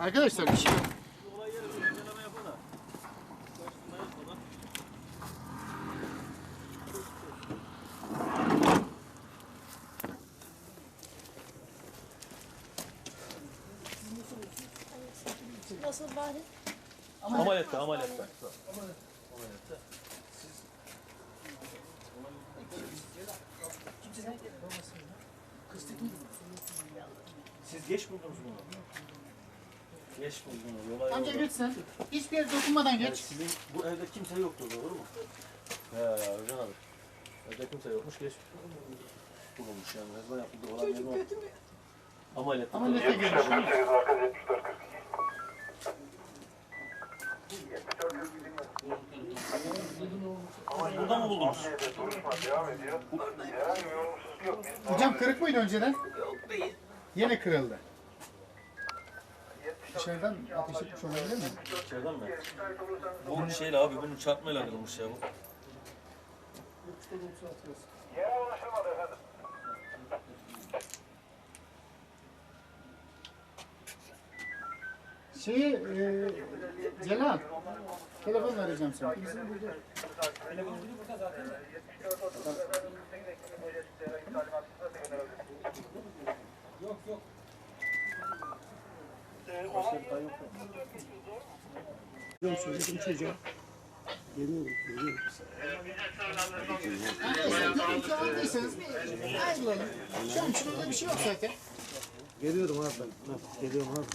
Arkadaşlar bir şey yok. Nasıl bari? Ameliyatta, ameliyatta. Siz geç buldunuz bunu. Geç buldunuz. Olay Amca oldu. sen. Hiçbir yere dokunmadan Yani geç. sizin bu evde kimse yoktu doğru mu? He Özcan abi. Evde kimse yokmuş geç bulunmuş yani. Ne zaman yapıldı olan yerin o. Ameliyatta. Ameliyatta girmiş. 48 merkez 74 40. Burada mı buldunuz? Hocam kırık mıydı önceden? Yok değil. Yine kırıldı. Dışarıdan ateş etmiş olabilir mi? İçeriden mi? Bu şeyle abi bunun çarpmayla kırılmış ya bu. Yere ulaşılmadı efendim. Şeyi, e, Celal, telefon vereceğim sana. Arkadaşlar görüntü aldıysanız bir ayrılalım. Şu an şurada bir şey yok zaten. Geliyorum abi ben. Geliyorum abi.